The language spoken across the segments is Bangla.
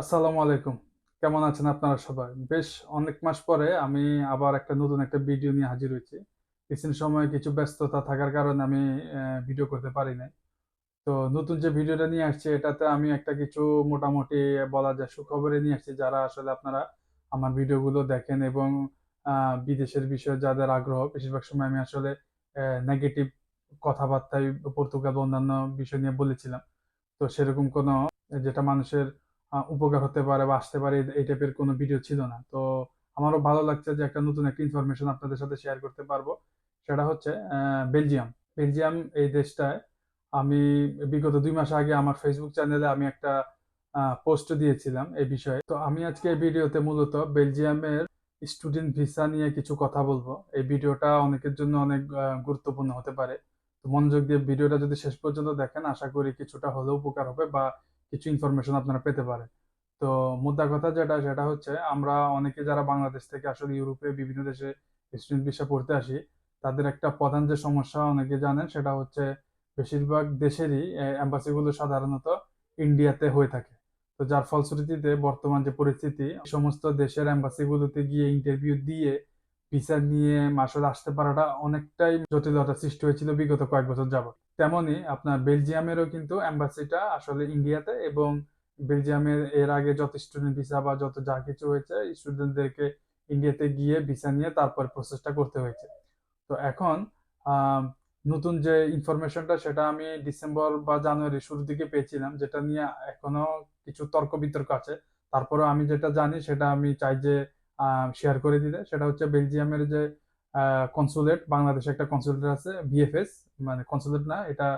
আসসালামু আলাইকুম। কেমন আছেন আপনারা সবাই? বেশ অনেক মাস পরে আমি আবার একটা নতুন একটা ভিডিও নিয়ে হাজির হয়েছি। রিসেন্ট সময়ে কিছু ব্যস্ততা থাকার কারণে আমি ভিডিও করতে পারি নাই। তো নতুন যে ভিডিওটা নিয়ে আসছি, এটাতে আমি একটা কিছু মোটামুটি বলা যায় সুখবরে নিয়ে আসছি, যারা আসলে আপনারা আমার ভিডিওগুলো দেখেন এবং বিদেশের বিষয়ে যাদের আগ্রহ, বেশিরভাগ সময় আমি আসলে নেগেটিভ কথাবার্তায় পর্তুগাল অন্যান্য বিষয় নিয়ে বলেছিলাম। তো সেরকম কোনো, যেটা মানুষের উপকার হতে পারে বা আসতে পারে, এই টাইপের কোনো ভিডিও ছিল না। তো আমারও ভালো লাগছে যে একটা নতুন একটা ইনফরমেশন আপনাদের সাথে শেয়ার করতে পারব। সেটা হচ্ছে বেলজিয়াম বেলজিয়াম এই দেশটায় আমি বিগত দুই মাস আগে আমার ফেসবুক চ্যানেলে আমি একটা পোস্ট দিয়েছিলাম এই বিষয়ে। তো আমি আজকে এই ভিডিওতে মূলত বেলজিয়ামের স্টুডেন্ট ভিসা নিয়ে কিছু কথা বলব। এই ভিডিওটা অনেকের জন্য অনেক গুরুত্বপূর্ণ হতে পারে। তো মনোযোগ দিয়ে ভিডিওটা যদি শেষ পর্যন্ত দেখেন, আশা করি কিছুটা হলেও উপকার হবে বা কিছু ইনফরমেশন আপনারা পেতে পারেন। তো মুদ্রা কথা যেটা, সেটা হচ্ছে আমরা অনেকে যারা বাংলাদেশ থেকে আসলে ইউরোপে বিভিন্ন দেশে স্টুডেন্ট ভিসা পড়তে আসি, তাদের একটা প্রধান যে সমস্যা অনেকে জানেন, সেটা হচ্ছে বেশিরভাগ দেশেরই এম্বাসিগুলো সাধারণত ইন্ডিয়াতে হয়ে থাকে। তো যার ফলশ্রুতিতে বর্তমান যে পরিস্থিতি সমস্ত দেশের এম্বাসিগুলোতে গিয়ে ইন্টারভিউ দিয়ে ভিসা নিয়ে আসলে আসতে পারাটা অনেকটাই জটিলতা সৃষ্টি হয়েছিল বিগত কয়েক বছর যাবত তেমনি আপনার বেলজিয়ামেরও কিন্তু এম্বাসিটা আসলে ইন্ডিয়াতে এবং বেলজিয়ামের এর আগে যত স্টুডেন্ট ভিসা বা যত যা কিছু হয়েছে স্টুডেন্টদেরকে ইন্ডিয়াতে গিয়ে ভিসা নিয়ে তারপর প্রসেসটা করতে হয়েছে। তো এখন নতুন যে ইনফরমেশনটা সেটা আমি ডিসেম্বর বা জানুয়ারি শুরুর দিকে পেয়েছিলাম, যেটা নিয়ে এখনও কিছু তর্ক বিতর্ক আছে। তারপরে আমি যেটা জানি সেটা আমি চাই যে শেয়ার করে দিতে। সেটা হচ্ছে বেলজিয়ামের যে কনসুলেট বাংলাদেশে একটা কনসুলেট আছে ভিএফএস মানে কনসুলেট না, এটা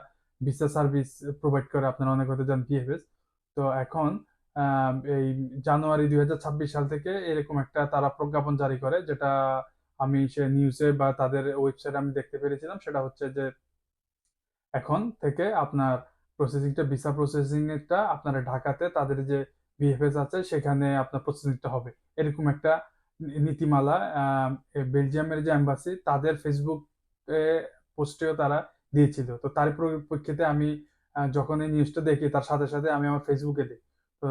ভিসা সার্ভিস প্রোভাইড করে, আপনারা অনেক হয়তো জানেন ভিএফএস তো এখন এই জানুয়ারি দুই হাজার ছাব্বিশ সাল থেকে এরকম একটা তারা প্রজ্ঞাপন জারি করে, যেটা আমি সে নিউজে বা তাদের ওয়েবসাইটে আমি দেখতে পেরেছিলাম, সেটা হচ্ছে যে এখন থেকে আপনার প্রসেসিংটা ভিসা প্রসেসিং এরটা আপনার ঢাকাতে তাদের যে ভিএফএস আছে, সেখানে আপনার প্রসেসিংটা হবে। এরকম একটা নীতিমালা বেলজিয়ামের যে এম্বাসি তাদের ফেসবুক পোস্টেও তারা দিয়েছিল। তো তার পরিপ্রেক্ষিতে আমি যখন এই নিউজটা দেখি, তার সাথে সাথে আমি আমার ফেসবুকে দিই তো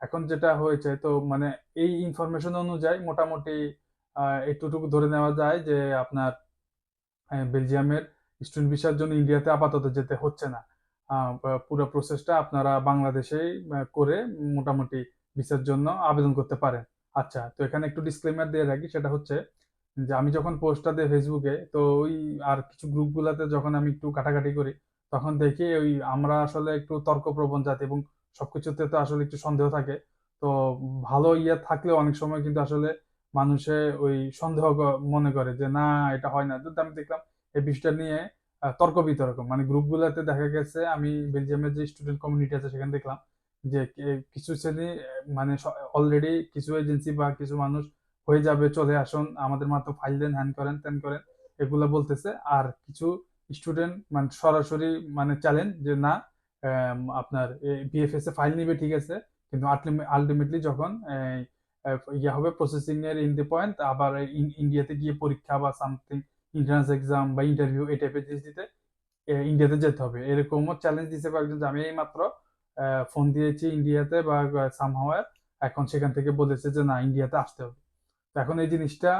এখন যেটা হয়েছে, তো মানে এই ইনফরমেশন অনুযায়ী মোটামুটি এতটুকু ধরে নেওয়া যায় যে আপনার বেলজিয়ামের স্টুডেন্ট ভিসার জন্য ইন্ডিয়াতে আপাতত যেতে হচ্ছে না। পুরো প্রসেসটা আপনারা বাংলাদেশেই করে মোটামুটি ভিসার জন্য আবেদন করতে পারেন। আচ্ছা তো এখানে একটু ডিসক্লেমার দিয়ে রাখি, সেটা হচ্ছে যে আমি যখন পোস্টটা দিই ফেসবুকে তো ওই আর কিছু গ্রুপগুলোতে যখন আমি একটু কাটাকাটি করি, তখন দেখি ওই আমরা আসলে একটু তর্কপ্রবণ জাতি এবং সবকিছুতে তো আসলে একটু সন্দেহ থাকে। তো ভালো ইয়ে থাকলেও অনেক সময় কিন্তু আসলে মানুষে ওই সন্দেহ মনে করে যে না, এটা হয় না। আমি দেখলাম এই বিষয়টা নিয়ে তর্ক বিতর্ক। মানে গ্রুপগুলোতে দেখা গেছে, আমি বেলজিয়ামের যে স্টুডেন্ট কমিউনিটি আছে, সেখানে দেখলাম যে কিছু শ্রেণি মানে অলরেডি কিছু এজেন্সি বা কিছু মানুষ হয়ে যাবে, চলে আসুন। আমাদের মাত্র ফাইল দেন হ্যান করেন ত্যান করেন, এগুলা বলতেছে। আর কিছু স্টুডেন্ট মানে সরাসরি মানে চ্যালেঞ্জ যে না আপনার বিএফএস এ ফাইল নিবে, ঠিক আছে। কিন্তু আলটিমেটলি যখন ইয়ে হবে প্রসেসিং এর ইন দি পয়েন্ট আবার ইন- ইন্ডিয়াতে গিয়ে পরীক্ষা বা সামথিং এন্ট্রান্স এক্সাম বা ইন্টারভিউ এই টাইপের জিনিস দিতে ইন্ডিয়াতে যেতে হবে। এরকমও চ্যালেঞ্জ দিছে কয়েকজন যে আমি এই মাত্র ফোন দিয়েছি ইন্ডিয়াতে বা সামহাওয়ার এখন সেখান থেকে বলেছে যে না, ইন্ডিয়াতে আসতে হবে। এখন এই জিনিসটা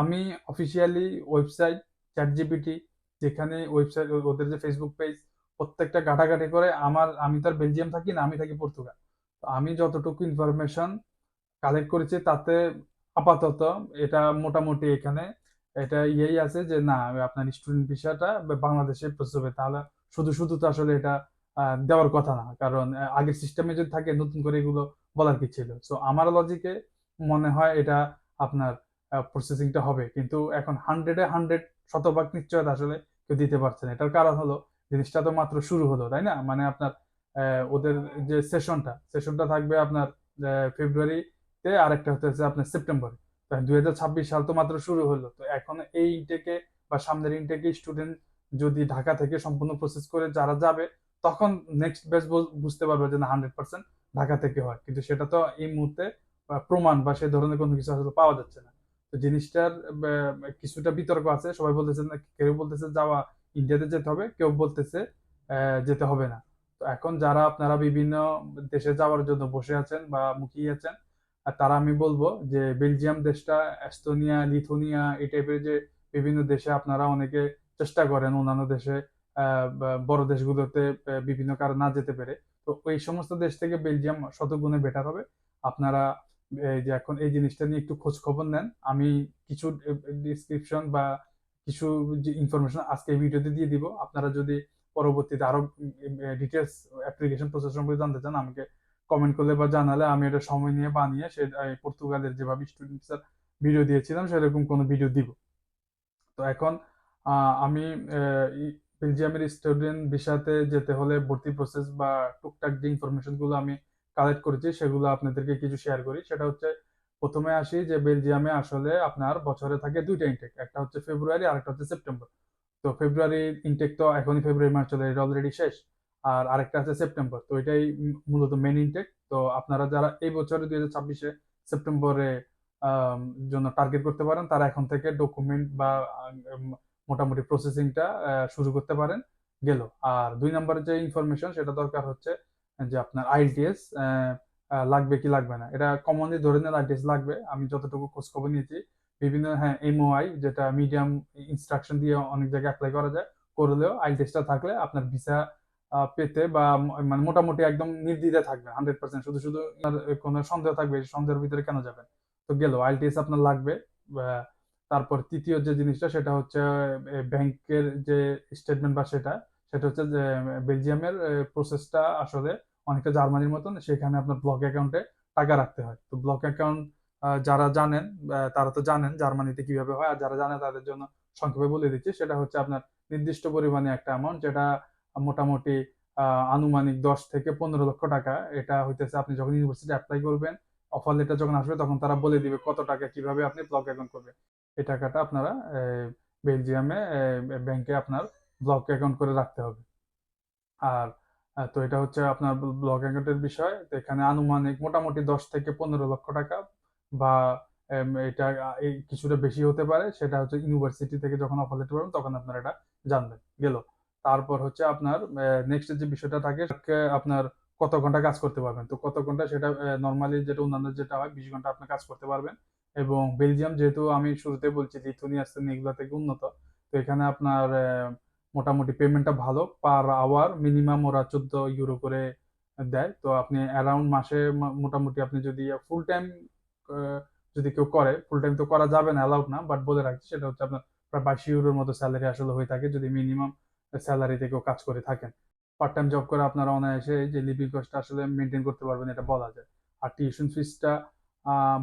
আমি অফিসিয়ালি ওয়েবসাইট চ্যাট জিপিটি যেখানে ওয়েবসাইট ওদের যে ফেসবুক পেজ প্রত্যেকটা ঘাটাঘাটি করে আমার, আমি তো আর বেলজিয়াম থাকি না, আমি থাকি পর্তুগাল তো আমি যতটুকু ইনফরমেশন কালেক্ট করেছি, তাতে আপাতত এটা মোটামুটি এখানে, এটা ইয়েই আছে যে না, আপনার স্টুডেন্ট ভিসাটা বাংলাদেশে হবে। তাহলে শুধু শুধু তো আসলে এটা দেওয়ার কথা না। কারণ আগের সিস্টেমে যদি থাকে, নতুন করে এগুলো বলার কি ছিল? সো আমার লজিকে মনে হয় এটা আপনার প্রসেসিংটা হবে। কিন্তু এখন হান্ড্রেডে হান্ড্রেড শতভাগ নিশ্চয়তা আসলে কেউ দিতে পারছে না। এটার কারণ হলো, জিনিসটা তো মাত্র শুরু হলো, তাই না? মানে আপনার ওদের যে সেশনটা সেশনটা থাকবে আপনার ফেব্রুয়ারিতে আরেকটা হতে হচ্ছে আপনার সেপ্টেম্বরে দুই হাজার ছাব্বিশ সাল তো মাত্র শুরু হলো। তো এখন এই ইনটেকে বা সামনের ইনটেকে স্টুডেন্ট যদি ঢাকা থেকে সম্পূর্ণ প্রসেস করে যারা যাবে তখন নেক্সট ব্যাচ বুঝতে পারবে যে না হান্ড্রেড পার্সেন্ট ঢাকা থেকে হয়। কিন্তু সেটা তো এই মুহূর্তে প্রমাণ বা সে ধরনের কোনো কিছু আসলে পাওয়া যাচ্ছে না। তো জিনিসটার কিছুটা বিতর্ক আছে। সবাই বলতেছে না, কেউ বলতেছে যাওয়া ইন্ডিয়াতে যেতে হবে, কেউ বলতেছে যেতে হবে না। তো এখন যারা আপনারা বিভিন্ন দেশে যাওয়ার জন্য বসে আছেন বা মুখিয়ে আছেন তারা আমি বলব যে বেলজিয়াম দেশটা, এস্তোনিয়া, লিথুনিয়া, এই টাইপের যে বিভিন্ন দেশে আপনারা অনেকে চেষ্টা করেন অন্যান্য দেশে বড় দেশগুলোতে বিভিন্ন কারণে না যেতে পেরে। তো ওই সমস্ত দেশ থেকে বেলজিয়াম শতগুণে বেটার হবে। আপনারা এই যে এখন এই জিনিসটা নিয়ে একটু খোঁজ খবর নেন। আমি কিছু ডিসক্রিপশন বা কিছু যে ইনফরমেশন আজকে এই ভিডিওতে দিয়ে দিব। আপনারা যদি পরবর্তীতে আরও ডিটেলস অ্যাপ্লিকেশন প্রসেস সম্পর্কে জানতে চান, আমাকে কমেন্ট করলে বা জানালে আমি এটা সময় নিয়ে বানিয়ে সে পর্তুগালের যেভাবে স্টুডেন্টসের ভিডিও দিয়েছিলাম, সেরকম কোনো ভিডিও দিব। তো এখন আমি বেলজিয়ামের স্টুডেন্ট ভিসাতে যেতে হলে ভর্তি প্রসেস বা টুকটাক যে ইনফরমেশনগুলো আমি কালেক্ট করেছি, সেগুলো আপনাদেরকে কিছু শেয়ার করি। সেটা হচ্ছে, প্রথমে আসি যে বেলজিয়ামে আসলে আপনার বছরে থাকে দুইটা ইনটেক একটা হচ্ছে ফেব্রুয়ারি আর একটা হচ্ছে সেপ্টেম্বর তো ফেব্রুয়ারি ইনটেক তো এখনই ফেব্রুয়ারি মাস চলে, এটা অলরেডি শেষ। আর আরেকটা আছে সেপ্টেম্বর তো এটাই মূলত মেন ইনটেক তো আপনারা যারা এই বছরে দুই হাজার ছাব্বিশে সেপ্টেম্বরে জন্য টার্গেট করতে পারেন, তারা এখন থেকে ডকুমেন্ট বা মোটামুটি প্রসেসিংটা শুরু করতে পারেন, গেল। আর দুই নম্বরের যে ইনফরমেশন সেটা দরকার হচ্ছে যে আপনার আইএলটিএস লাগবে কি লাগবে না। এটা কমনলি ধরে নেন আইএলটিএস লাগবে। আমি যতটুকু খোঁজ খবর নিয়েছি, বিভিন্ন হ্যাঁ এমওআই যেটা মিডিয়াম ইনস্ট্রাকশন দিয়ে অনেক জায়গায় অ্যাপ্লাই করা যায়, করলেও আইএলটিএসটা থাকলে আপনার ভিসা পেতে বা মানে মোটামুটি একদম নির্দ্বিধায় থাকবে হান্ড্রেড পার্সেন্ট শুধু শুধু কোনো সন্দেহ থাকবে, সন্দেহের ভিতরে কেন যাবেন? তো গেল আইএলটিএস আপনার লাগবে তারপর তৃতীয় যে জিনিসটা সেটা হচ্ছে ব্যাংকের যে স্টেটমেন্ট বা সেটা সেটা হচ্ছে যে, বেলজিয়ামের প্রসেসটা আসলে অনেকটা জার্মানির মতন, সেখানে আপনার ব্লক অ্যাকাউন্টে টাকা রাখতে হয়। তো ব্লক অ্যাকাউন্ট যারা জানেন তারা তো জানেন জার্মানিতে কীভাবে হয়, আর যারা জানে তাদের জন্য সংক্ষেপে বলে দিচ্ছি, সেটা হচ্ছে আপনার নির্দিষ্ট পরিমাণে একটা অ্যামাউন্ট যেটা মোটামুটি আনুমানিক দশ থেকে পনেরো লক্ষ টাকা। এটা হইতেছে আপনি যখন ইউনিভার্সিটি অ্যাপ্লাই করবেন অফার লেটার যখন আসবে, তখন তারা বলে দিবে কত টাকা কীভাবে আপনি ব্লক অ্যাকাউন্ট করবেন। এই টাকাটা আপনারা বেলজিয়ামে ব্যাংকে আপনার ব্লক অ্যাকাউন্ট করে রাখতে হবে। আর তো এটা হচ্ছে আপনার ব্লক অ্যাকাউন্টের বিষয়। তো এখানে আনুমানিক মোটামুটি দশ থেকে পনেরো লক্ষ টাকা বা এটা কিছুটা বেশি হতে পারে। সেটা হচ্ছে ইউনিভার্সিটি থেকে যখন অফার পাবেন, তখন আপনারা এটা জানবেন, গেল। তারপর হচ্ছে আপনার নেক্সট যে বিষয়টা থাকে আপনার কত ঘণ্টা কাজ করতে পারবেন? তো কত ঘণ্টা সেটা নর্মালি যেটা অন্যান্য যেটা হয়, বিশ ঘণ্টা আপনি কাজ করতে পারবেন। এবং বেলজিয়াম যেহেতু আমি শুরুতে বলছি লিথুনিয়া আস্তেন এগুলা থেকে উন্নত, তো এখানে আপনার মোটামুটি পেমেন্টটা ভালো পার আওয়ার মিনিমাম ওরা চোদ্দ ইউরো করে দেয়। তো আপনি অ্যারাউন্ড মাসে মোটামুটি আপনি যদি ফুল টাইম যদি কেউ করে ফুল টাইম তো করা যাবে না অ্যালাউড না বাট বলে রাখছি সেটা হচ্ছে আপনার প্রায় বাইশ ইউরোর মতো স্যালারি আসলে হয়ে থাকে যদি মিনিমাম স্যালারিতে কেউ কাজ করে থাকেন। পার্ট টাইম জব করে আপনারা অনায়াসে যে লিভিং কস্টটা আসলে মেনটেন করতে পারবেন, এটা বলা যায়। আর টিউশন ফিসটা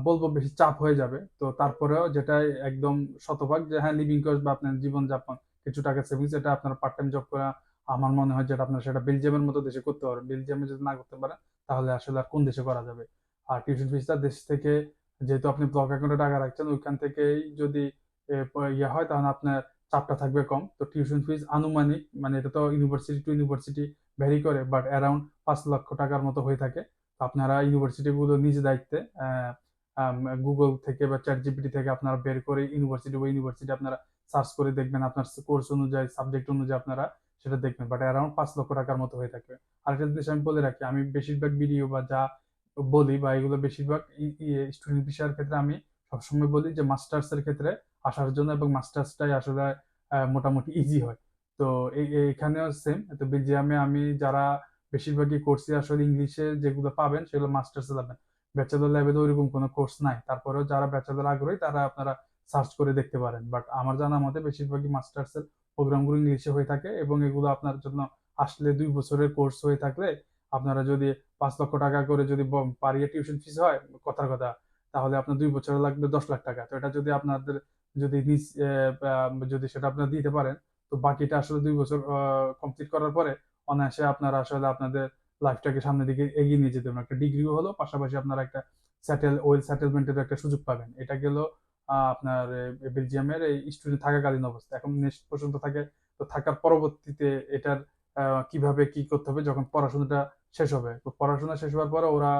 বলব বেশি চাপ হয়ে যাবে। তো তারপরেও যেটা একদম শতভাগ যে হ্যাঁ লিভিং কস্ট বা আপনার জীবনযাপন, কিছু টাকা সেভিংস এটা আপনার পার্ট টাইম জব করা, আমার মনে হয় যেটা আপনার সেটা বেলজিয়ামের মতো দেশে করতে পারবেন। বেলজিয়ামে যদি না করতে পারেন, তাহলে আসলে আর কোন দেশে করা যাবে? আর টিউশন ফিসটা দেশ থেকে, যেহেতু আপনি ব্লক অ্যাকাউন্টে টাকা রাখছেন, ওইখান থেকেই যদি ইয়ে হয়, তাহলে আপনার চাপটা থাকবে কম। তো টিউশন ফিস আনুমানিক মানে এটা তো ইউনিভার্সিটি টু ইউনিভার্সিটি ভ্যারি করে বাট অ্যারাউন্ড পাঁচ লক্ষ টাকার মতো হয়ে থাকে। আপনারা ইউনিভার্সিটিগুলো নিজ দায়িত্বে গুগল থেকে বা চ্যাট জিপিটি থেকে আপনারা বের করে ইউনিভার্সিটি বা ইউনিভার্সিটি আপনারা সার্চ করে দেখবেন, আপনার কোর্স অনুযায়ী সাবজেক্ট অনুযায়ী আপনারা সেটা দেখবেন। বাট অ্যারাউন্ড পাঁচ লক্ষ টাকার মতো হয়ে থাকে আরেকটা জিনিস আমি বলে রাখি, আমি বেশিরভাগ ভিডিও বা যা বলি বা এগুলো বেশিরভাগ স্টুডেন্ট বিষয়ের ক্ষেত্রে আমি সবসময় বলি যে মাস্টার্স এর ক্ষেত্রে আসার জন্য এবং মাস্টার্সটাই আসলে মোটামুটি ইজি হয়। তো এখানেও সেম তো বেলজিয়ামে আমি যারা বেশিরভাগই কোর্সে আসলে ইংলিশে যেগুলো পাবেন সেগুলো মাস্টার্সে যাবেন। ব্যাচেলর লেভেলে ওইরকম কোনো কোর্স নাই। তারপরেও যারা ব্যাচেলর আগ্রহী, তারা আপনারা সার্চ করে দেখতে পারেন। বাট আমার জানা মতে বেশিরভাগই মাস্টার্স এর প্রোগ্রামগুলো ইংলিশে হয়ে থাকে এবং এগুলো আপনার জন্য আসলে দুই বছরের কোর্স হয়ে থাকলে আপনারা যদি পাঁচ লক্ষ টাকা করে যদি পারিয়ে টিউশন ফিস হয়, কথার কথা, তাহলে আপনার দুই বছরে লাগবে দশ লাখ টাকা। তো এটা যদি আপনাদের যদি নিজ যদি সেটা আপনারা দিতে পারেন, তো বাকিটা আসলে দুই বছর কমপ্লিট করার পরে অনায়াসে আপনারা আসলে আপনাদের লাইফটাকে সামনের দিকে এগিয়ে নিয়ে যেতে একটা ডিগ্রিও হলো, পাশাপাশি আপনারা একটা সেটেল ওয়েল সেটেলমেন্টের একটা সুযোগ পাবেন। এটা গেল আপনার বেলজিয়ামের এই স্টুডেন্ট থাকাকালীন অবস্থা। এখন নেক্সট পর্যন্ত থাকে, তো থাকার পরবর্তীতে এটার কীভাবে কি করতে হবে যখন পড়াশোনাটা শেষ হবে? তো পড়াশোনা শেষ হওয়ার পরে ওরা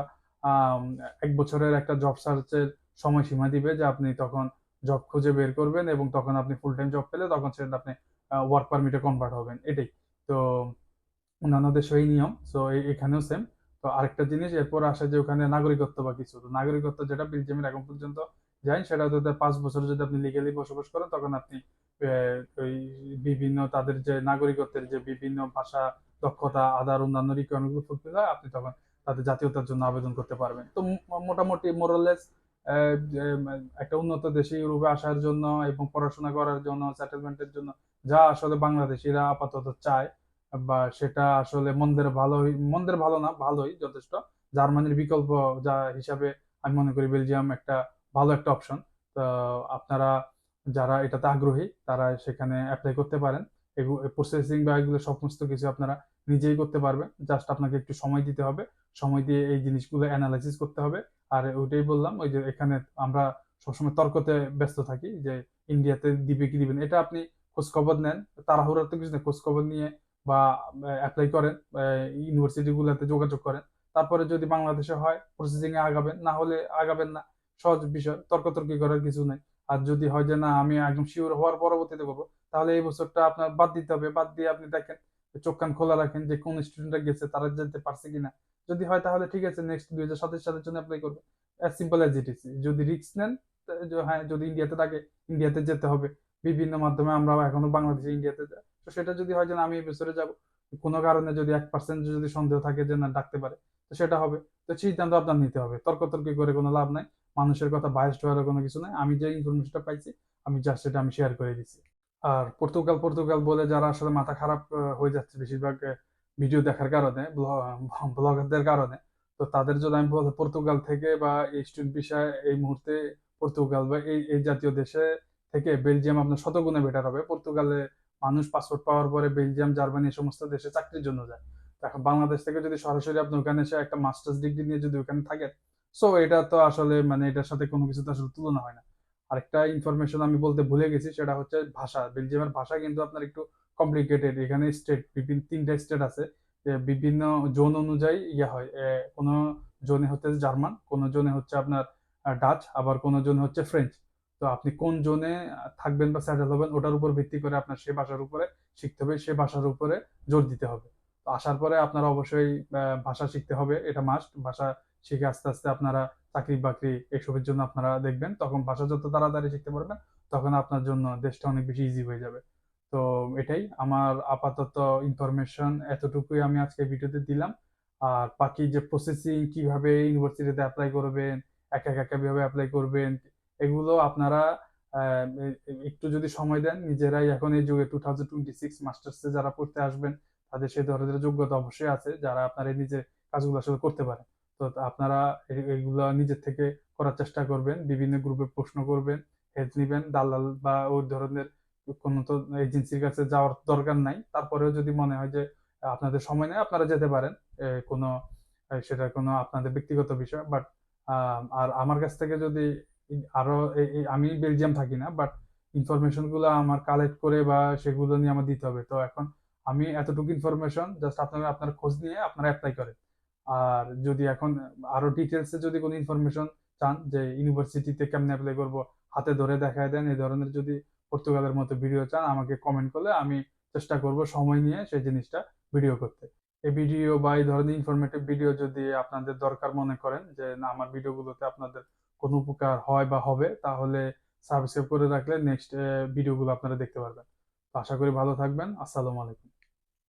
এক বছরের একটা জব সার্চের সময়সীমা দিবে যে আপনি তখন জব খুঁজে বের করবেন এবং তখন আপনি ফুল টাইম জব পেলে তখন সেটা আপনি ওয়ার্ক পারমিটে কনভার্ট হবেন। এটাই। তো অন্যান্য দেশে এই নিয়ম সো এখানেও সেম তো আরেকটা জিনিস, এরপর আসে যে ওখানে নাগরিকত্ব বা কিছু। তো নাগরিকত্ব যেটা বেলজিয়ামের এখন পর্যন্ত যায়, সেটা হচ্ছে পাঁচ বছর যদি আপনি লিগেলি বসবাস করেন, তখন আপনি ওই বিভিন্ন তাদের যে নাগরিকত্বের যে বিভিন্ন ভাষা, দক্ষতা, আদার, অন্যান্য রিকোয়ারমেন্টগুলো ফুলফিল হয় আপনি তখন তাদের জাতীয়তার জন্য আবেদন করতে পারবেন। তো মোটামুটি মোরালেস একটা উন্নত দেশে ইউরোপে আসার জন্য এবং পড়াশোনা করার জন্য সেটেলমেন্টের জন্য, যা আসলে বাংলাদেশিরা আপাতত চায় বা সেটা আসলে মন্দের ভালোই, মন্দের ভালো না, ভালোই যথেষ্ট। জার্মানির বিকল্প যা হিসাবে আমি মনে করি বেলজিয়াম একটা ভালো একটা অপশন তো আপনারা যারা এটাতে আগ্রহী, তারা সেখানে অ্যাপ্লাই করতে পারেন। প্রসেসিং বা এগুলো সমস্ত কিছু আপনারা নিজেই করতে পারবেন। জাস্ট আপনাকে একটু সময় দিতে হবে। সময় দিয়ে এই জিনিসগুলো অ্যানালাইসিস করতে হবে। আর ওইটাই বললাম, ওই যে এখানে আমরা সবসময় তর্কতে ব্যস্ত থাকি যে ইন্ডিয়াতে দিবে কি দিবেন এটা আপনি খোঁজ খবর নেন। তাড়াহুড়ার তো কিছু না খোঁজ খবর নিয়ে বা অ্যাপ্লাই করেন ইউনিভার্সিটি গুলোতে যোগাযোগ করেন। তারপরে যদি বাংলাদেশে হয় প্রসেসিং এ আগাবেন, না হলে আগাবেন না। সহজ বিষয়, তর্কতর্কি করার কিছু নেই। আর যদি হয় যে, না, আমি একদম শিওর হওয়ার পরবর্তীতে করব তাহলে এই বছরটা আপনার বাদ দিতে হবে। বাদ দিয়ে আপনি দেখেন, চোখ কান খোলা রাখেন যে, কোন স্টুডেন্টরা গেছে, তারা যেতে পারছে কিনা। যদি হয়, তাহলে ঠিক আছে নেক্সট দুই হাজার সাতাশ সালের জন্য অ্যাপ্লাই করবে। As simple as it is যদি রিস্ক নেন হ্যাঁ যদি ইন্ডিয়াতে থাকে ইন্ডিয়াতে যেতে হবে। বিভিন্ন মাধ্যমে আমরা এখনও বাংলাদেশে ইন্ডিয়াতে যাই তো সেটা যদি হয় যে আমি বছরে যাব, কোনো কারণে যদি এক পার্সেন্ট যদি সন্দেহ থাকে যে না, ডাকতে পারে, তো সেটা হবে। তো সিদ্ধান্ত আপনার নিতে হবে। তর্কতর্কি করে কোনো লাভ নাই। মানুষের কথা বায়াস্ট হওয়ার কোনো কিছু নাই। আমি যে ইনফরমেশনটা পাইছি, আমি জাস্ট সেটা আমি শেয়ার করে দিছি। আর পর্তুগাল পর্তুগাল বলে যারা আসলে মাথা খারাপ হয়ে যাচ্ছে বেশিরভাগ ভিডিও দেখার কারণে ব্লগারদের কারণে, তো তাদের জন্য আমি বলব পর্তুগাল থেকে বা এই স্টুডেন্ট বিষয়ে এই মুহূর্তে পর্তুগাল বা এই এই জাতীয় দেশে থেকে বেলজিয়াম আপনার শতগুণে বেটার হবে। পর্তুগালে মানুষ পাসপোর্ট পাওয়ার পরে বেলজিয়াম, জার্মানি এই সমস্ত দেশে চাকরির জন্য যায়। এখন বাংলাদেশ থেকে যদি সরাসরি আপনি ওখানে এসে একটা মাস্টার্স ডিগ্রি নিয়ে যদি ওখানে থাকেন সো এটা তো আসলে মানে এটার সাথে কোনো কিছু তো আসলে তুলনা হয় না। আরেকটা ইনফরমেশন আমি বলতে ভুলে গেছি, সেটা হচ্ছে ভাষা। বেলজিয়ামের ভাষা কিন্তু আপনার একটু কমপ্লিকেটেড এখানে স্টেট বিভিন্ন, তিনটা স্টেট আছে বিভিন্ন জোন অনুযায়ী ইয়ে হয়। কোনো জোনে হচ্ছে জার্মান, কোনো জোনে হচ্ছে আপনার ডাচ, আবার কোনো জোনে হচ্ছে ফ্রেঞ্চ। তো আপনি কোন জোনে থাকবেন বা সেটেল হবেন, ওটার উপর ভিত্তি করে আপনার সে ভাষার উপরে শিখতে হবে, সে ভাষার উপরে জোর দিতে হবে। তো আসার পরে আপনারা অবশ্যই ভাষা শিখতে হবে, এটা মাস্ট ভাষা শিখে আস্তে আস্তে আপনারা চাকরি বাকরি এসবের জন্য আপনারা দেখবেন, তখন ভাষা যত তাড়াতাড়ি শিখতে পারবেন, তখন আপনার জন্য দেশটা অনেক বেশি ইজি হয়ে যাবে। তো এটাই আমার আপাতত ইনফরমেশন এতটুকুই আমি আজকে ভিডিওতে দিলাম। আর বাকি যে প্রসেসিং কীভাবে ইউনিভার্সিটিতে অ্যাপ্লাই করবেন, একা একা কীভাবে অ্যাপ্লাই করবেন এগুলো আপনারা একটু যদি সময় দেন, নিজেরাই এখন এই যুগে টু থাউজেন্ড টোয়েন্টি সিক্স মাস্টার্সে যারা পড়তে আসবেন, তাদের সেই ধরনের যোগ্যতা অবশ্যই আছে, যারা আপনারা নিজে কাজগুলো আসলে করতে পারেন। তো আপনারা এগুলো নিজের থেকে করার চেষ্টা করবেন, বিভিন্ন গ্রুপে প্রশ্ন করবেন হেল্প নিবেন, দালাল বা ওই ধরনের কোনো তো এজেন্সির কাছে যাওয়ার দরকার নাই। তারপরেও যদি মনে হয় যে আপনাদের সময় নেই, আপনারা যেতে পারেন। কোনো সেটা কোনো আপনাদের ব্যক্তিগত বিষয় বাট আর আমার কাছ থেকে যদি আরও আমি বেলজিয়াম থাকি না বাট ইনফরমেশনগুলো আমার কালেক্ট করে বা সেগুলো নিয়ে আমার দিতে হবে। তো এখন আমি এতটুকু ইনফরমেশন জাস্ট আপনারা, আপনার খোঁজ নিয়ে আপনারা অ্যাপ্লাই করেন। আর যদি এখন আরও ডিটেলসে যদি কোনো ইনফরমেশন চান যে ইউনিভার্সিটিতে কেমনে অ্যাপ্লাই করব, হাতে ধরে দেখায় দেন এই ধরনের যদি পর্তুগালের মতো ভিডিও চান, আমাকে কমেন্ট করলে আমি চেষ্টা করব সময় নিয়ে সেই জিনিসটা ভিডিও করতে। এই ভিডিও বা এই ধরনের ইনফরমেটিভ ভিডিও যদি আপনাদের দরকার মনে করেন যে, না, আমার ভিডিওগুলোতে আপনাদের কোনো উপকার হয় বা হবে, তাহলে সাবস্ক্রাইব করে রাখলে নেক্সট ভিডিওগুলো আপনারা দেখতে পারবেন। আশা করি ভালো থাকবেন। আসসালামু আলাইকুম।